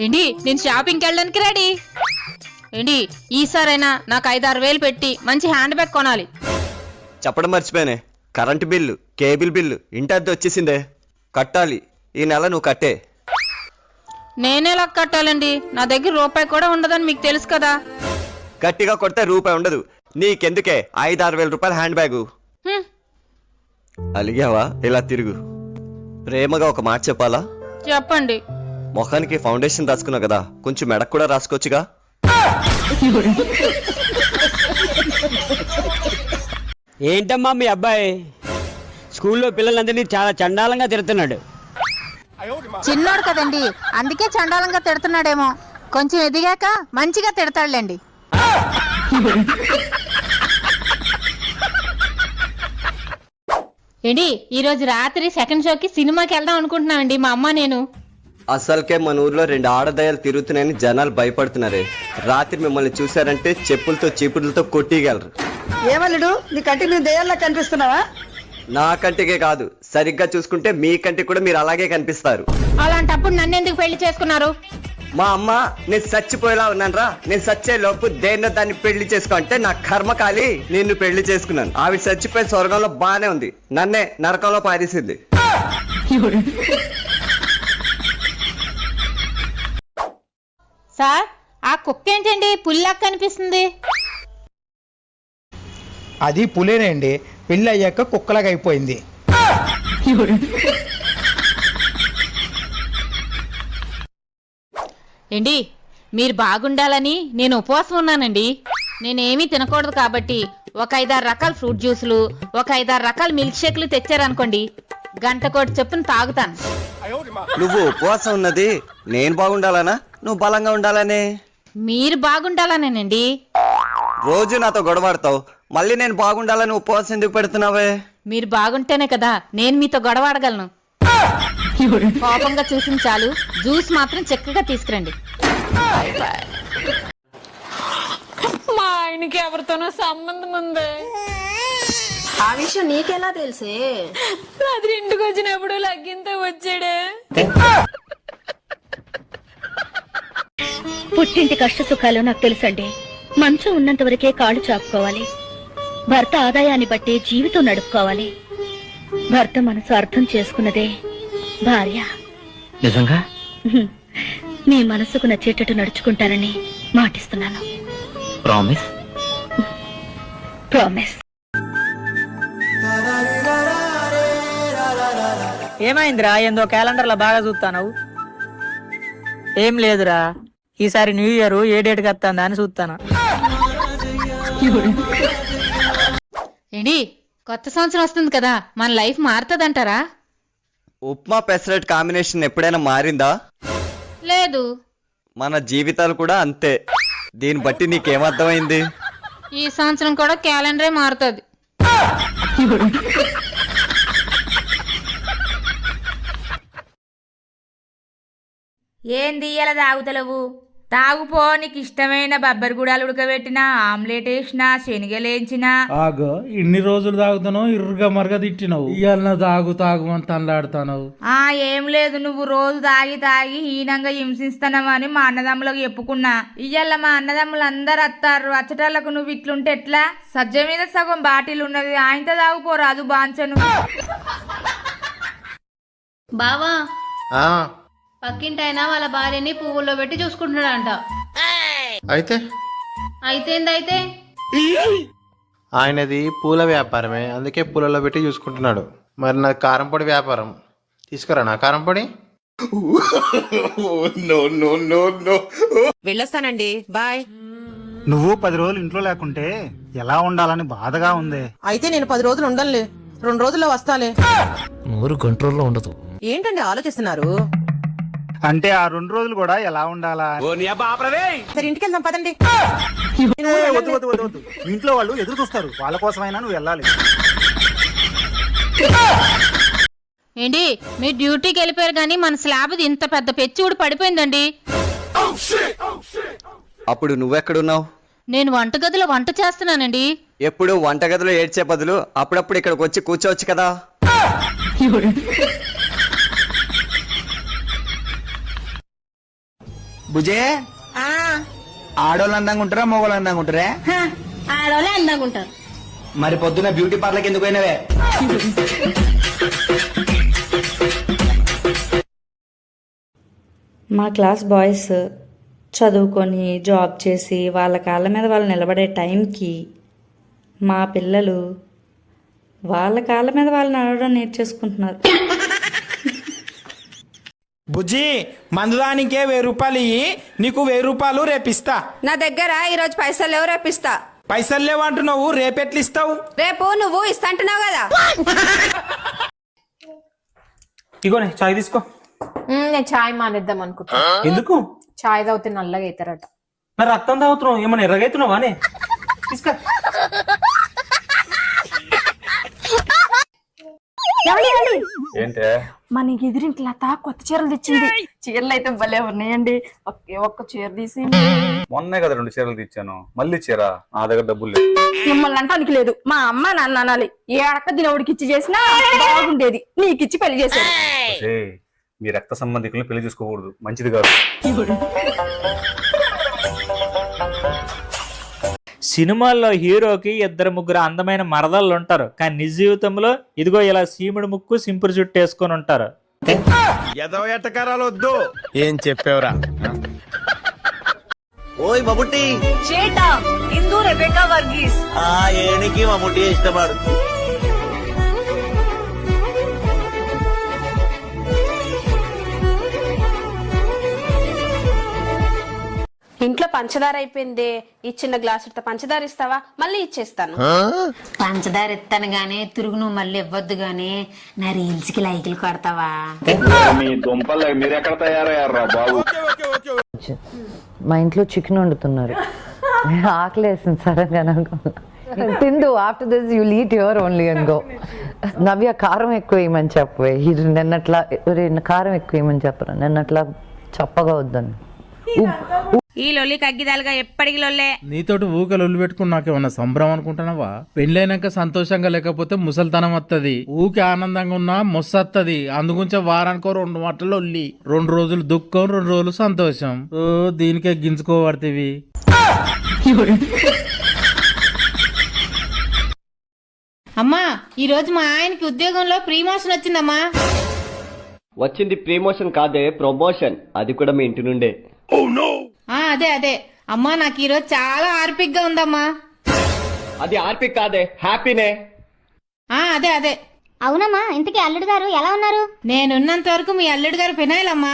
ఏంటి నేను షాపింగ్కి వెళ్ళడానికి రెడీ ఏంటి ఈసారైనా నాకు ఐదారు వేలు పెట్టి మంచి హ్యాండ్ బ్యాగ్ కొనాలి. చెప్పడం మర్చిపోయానే. కరెంటు బిల్లు కేబుల్ బిల్లు ఇంటి అద్దె వచ్చేసిందే. కట్టాలి. ఈ నెల నువ్వు కట్టే. నేనేలా కట్టాలండి. నా దగ్గర రూపాయి కూడా ఉండదని మీకు తెలుసు కదా. గట్టిగా కొడితే రూపాయి ఉండదు. నీకెందుకే ఐదు ఆరు వేల రూపాయల హ్యాండ్ బ్యాగు హ్మ్, అలిగావా? ఇలా తిరుగు. ప్రేమగా ఒక మాట చెప్పాలా? చెప్పండి. మొఖానికి ఫౌండేషన్ రాసుకున్నావు కదా కొంచెం మెడకు కూడా రాసుకోవచ్చుగా. ఏంటమ్మా మీ అబ్బాయి? స్కూల్లో పిల్లలందరినీ చాలా చండాలంగా తిడుతున్నాడు. చిన్నోడు కదండి అందుకే చండాలంగా తిడుతున్నాడేమో. కొంచెం ఎదిగాక మంచిగా తిడతాడులేండి. ఏంటి ఈ రోజు రాత్రి సెకండ్ షోకి సినిమాకి వెళ్దాం అనుకుంటున్నామండి మా అమ్మ నేను. అసలుకే మన ఊర్లో రెండు ఆడదయాలు తిరుగుతున్నాయని జనాలు భయపడుతున్నారే. రాత్రి మిమ్మల్ని చూశారంటే చెప్పులతో చీపుడులతో కొట్టిగలరు ఏమల్లుడు నీ కంటికి నేను దయ్యాల్లా కనిపిస్తున్నావా? నా కంటికే కాదు సరిగ్గా చూసుకుంటే మీ కంటికి కూడా మీరు అలాగే కనిపిస్తారు. అలాంటప్పుడు నన్ను ఎందుకు పెళ్ళి చేసుకున్నారు? మా అమ్మ నేను చచ్చిపోయేలా ఉన్నానరా. నేను చచ్చే లోపు దేన్నో దాన్ని పెళ్ళి చేసుకో అంటే నా కర్మ కాలి నిన్ను పెళ్ళి చేసుకున్నాను. ఆవిడ చచ్చిపోయి స్వర్గంలో బానే ఉంది. నన్నే నరకంలో పారేసింది. సార్ ఆ కుక్క ఏంటండి పుల్లాక్ కనిపిస్తుంది. అది పులేనండి. పెళ్ళి అయ్యాక కుక్కలాగా అయిపోయింది. ఏంటి మీరు బాగుండాలని నేను ఉపవాసం ఉన్నానండి. నేనేమీ తినకూడదు కాబట్టి ఒక ఐదారు రకాల ఫ్రూట్ జ్యూసులు ఒక ఐదారు రకాల మిల్క్ షేక్లు తెచ్చారనుకోండి గంట కోటి చొప్పున తాగుతాను. నువ్వు ఉపవాసం ఉన్నది నేను బాగుండాలనా? నువ్వు బలంగా ఉండాలనే. మీరు బాగుండాలనేనండి. రోజు నాతో గొడవాడతావు. మళ్ళీ నేను బాగుండాలని ఉపవాసం ఎందుకు పెడుతున్నావే? మీరు బాగుంటేనే కదా నేను మీతో గొడవాడగలను. కోపంగా చూసింది చాలు. జ్యూస్ మాత్రం చక్కగా తీసుకురండి. మా ఆయనకి ఎవరితోనో సంబంధం ఉంది. ఆ విషయం నీకెలా తెలుసే? రాత్రి ఇంటికి వచ్చినప్పుడు లగ్గింతో వచ్చాడే. పుట్టింటి కష్ట సుఖాలు నాకు తెలుసండి. మంచం ఉన్నంత వరకే కాళ్ళు చాపుకోవాలి. భర్త ఆదాయాన్ని బట్టి జీవితం నడుపుకోవాలి. భర్త మనసు అర్థం చేసుకున్నదే భార్య. నిజంగా. మీ మనసుకు నచ్చేటట్టు నడుచుకుంటానని మాటిస్తున్నాను. ప్రామిస్? ప్రామిస్. ఏమైందిరా? ఏందో క్యాలెండర్లో బాగా చూస్తాను ఏం లేదురా. ఈసారి న్యూ ఇయర్ ఏ డేట్కి వస్తుందా అని చూస్తాను ఏంటి? కొత్త సంవత్సరం వస్తుంది కదా మన లైఫ్ మారుతుందంటారా? ఉప్మా పెసరట్ కాంబినేషన్ ఎప్పుడైనా మారిందా? లేదు. మన జీవితాలు కూడా అంతే. దీన్ని బట్టి నీకేమర్థమైంది ఈ సంవత్సరం కూడా క్యాలెండరే మారుతుంది. ఏంది ఇలా తాగుతలేవు? తాగుపో నీకు ఇష్టమైన బబ్బరి గుడాలు ఉడకబెట్టినా ఆమ్లెట్ వేసినా శనగలేంచినా ఆగో ఇన్ని రోజులు తాగుతాను ఇరుగా మరగ తిట్టినావు. ఇవాళ తాగు తాగు అని తనలాడుతావు ఆ ఏం లేదు నువ్వు రోజు తాగి తాగి హీనంగా హింసిస్తున్నావని మా అన్నదమ్ములకు చెప్పుకున్నా. ఇయ్యాల మా అన్నదమ్ములు అందరు వస్తారు అచ్చటాలకు నువ్వు ఇట్లుంటే ఎట్లా? సజ్జ మీద సగం బాటిల్ ఉన్నది ఆయనతో తాగుపోరాదు బాంచను. బావా. ఆ, పక్కింటి ఆయన వాళ్ళ భార్యని పువ్వుల్లో పెట్టి చూసుకుంటున్నాడంట. అయితే? అయితేందైతే? ఆయనది పూల వ్యాపారమే అందుకే పూలలో పెట్టి చూసుకుంటున్నాడు. మరి నాది కారంపొడి వ్యాపారం. తీసుకురా నా కారంపొడి వెళ్ళొస్తానండి బాయ్. నువ్వు పది రోజులు ఇంట్లో లేకుంటే ఎలా ఉండాలని బాధగా ఉంది. అయితే నేను పది రోజులు ఉండనులే రెండు రోజుల్లో వస్తాలే. నోరు కంట్రోల్లో ఉండదు. ఏంటండి ఆలోచిస్తున్నారు? అంటే ఆ రెండు రోజులు కూడా ఎలా ఉండాలా? సరే ఇంటికి వెళ్దాం పదండి వద్దు వద్దు వద్దు వద్దు. ఇంట్లో వాళ్ళు ఎదురు చూస్తారు. వాళ్ళ కోసమైనా నువ్వు వెళ్ళాలి. ఏంటి మీ డ్యూటీకి వెళ్ళిపోయారు కానీ మన స్లాబ్ ఇంత పెద్ద పెచ్చి కూడా పడిపోయిందండి. అప్పుడు నువ్వెక్కడున్నావు? నేను వంటగదిలో వంట చేస్తున్నానండి. ఎప్పుడు వంటగదిలో ఏడ్చే బదులు అప్పుడప్పుడు ఇక్కడికి వచ్చి కూర్చోవచ్చు కదా? బుజే ఆడోళ్ళు అందంగా ఉంటారా మొగోళ్ళు అందంగా ఉంటారా? ఆడవాళ్ళే అందంగా ఉంటారు. మరి పొద్దున బ్యూటీ పార్లర్కి ఎందుకు పోయినవే? మా క్లాస్ బాయ్స్ చదువుకొని జాబ్ చేసి వాళ్ళ కాళ్ళ మీద వాళ్ళు నిలబడే టైంకి మా పిల్లలు వాళ్ళ కాళ్ళ మీద వాళ్ళు నడవడం నేర్చేసుకుంటున్నారు. బుజ్జి మందుదానికే వెయ్యి రూపాయలు ఇయ్యి నీకు వెయ్యి రూపాయలు రేపిస్తా. నా దగ్గర ఈరోజు పైసలు లేవు రేపిస్తా. పైసలు లేవంటున్నావు రేపెట్లు ఇస్తావు రేపు నువ్వు ఇస్తాంటున్నావు కదా. ఇగోనే చాయ్ తీసుకో. నేను చాయ్ మానేద్దాం అనుకుంటా ఎందుకు? చాయ్ తాగితే నల్లగా అవుతారట నా రక్తం తాగుతున్నావు ఏమన్నా ఎర్రగైతున్నావా తీసుకో. ఏంటే? మనకి ఎదిరింటి లత కొత్త చీరలు తెచ్చింది. చీరలు అయితే భలే ఉన్నాయండి. ఒకే ఒక్క చీర తీసి మొన్నే కదా రెండు చీరలు తెచ్చాను. మళ్ళీ చీర? నా దగ్గర డబ్బులు లేవు. మిమ్మల్ని అంటానికి లేదు. మా అమ్మ నాన్న అనాలి. ఏ అడక దినవుడికి ఇచ్చి చేసినా బాగుండేది. నీకిచ్చి పెళ్ళి చేశారు ఏయ్, మీ రక్త సంబంధికులను పెళ్ళి చేసుకోకూడదు. మంచిది కాదు. సినిమాల్లో హీరోకి ఇద్దరు ముగ్గురు అందమైన మరదళ్ళు ఉంటారు. కానీ నిజ జీవితంలో ఇదిగో ఇలా సీముడు ముక్కు సింపురు జుట్టు వేసుకొని ఉంటారు. ఏం చెప్పావురా? ఓయ్ చేటా ఇందు రెబేకా వర్గీస్. ఆ ఏనికి మమ్ముట్టి ఇష్టపడు. ఇంట్లో పంచదార అయిపోయింది ఈ చిన్న గ్లాసు పంచదార ఇస్తావా? మళ్ళీ ఇచ్చేస్తాను. పంచదార ఇస్తాను గానీ తిరుగు నువ్వు మళ్ళీ ఇవ్వద్దు గానీ నా రీల్స్కి లైకులు కొడతావా? మీ దుంపలు మీరు ఎక్కడ తయారయ్యారా బాబు? మా ఇంట్లో చికెన్ వండుతున్నారు. ఆకలేసింది సడన్గా నాకు తిందు after this you eat your only and go. Navya కారం ఎక్కువ వేయమని చెప్పే. ఇది నిన్నట్లా కారం ఎక్కువ వేయమని చెప్పరా? నిన్నట్లా చప్పగా వద్దని. ఈ లొల్లి కగ్గిదాలుగా ఎప్పటికి లొల్లే. నీతోటి ఊకలు ఒళ్ళు పెట్టుకుని నాకేమన్నా సంబరం అనుకుంటున్నావా? పెళ్ళైనాక సంతోషంగా లేకపోతే ముసల్తనం వత్తది. ఊకే ఆనందంగా ఉన్నా మొస్సత్తది అందుగుంచే వారానికో రెండు మాటలు ఒల్లి రెండు రోజులు దుఃఖం రెండు రోజులు సంతోషం. ఓ దీనికే గింజుకోబడితివి. అమ్మా ఈ రోజు మా ఆయనకి ఉద్యోగంలో ప్రీమోషన్ వచ్చిందమ్మా. వచ్చింది ప్రమోషన్ కాదే ప్రమోషన్. అది కూడా మీ ఇంటి నుండే. ఆ అదే అదే. అమ్మా నాకు ఈరోజు చాలా ఆర్పిక్గా ఉందమ్మా. అది ఆర్పి కాదే హ్యాపీనే. ఆ అదే అదే. అవునమ్మా ఇంతకీ అల్లుడు గారు ఎలా ఉన్నారు? నేనున్నంత వరకు మీ అల్లుడు గారు ఫినాయిల్ అమ్మా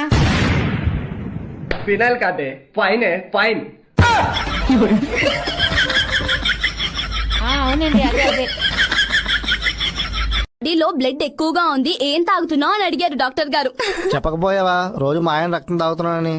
ఫినాయిల్ కాదే ఫైనే ఫైన్. ఆ, అవునండి అదే అదే. బాడీలో బ్లడ్ ఎక్కువగా ఉంది ఏం తాగుతున్నావు అని అడిగారు డాక్టర్ గారు. చెప్పకపోయావా? రోజు మా ఆయన రక్తం తాగుతున్నానని.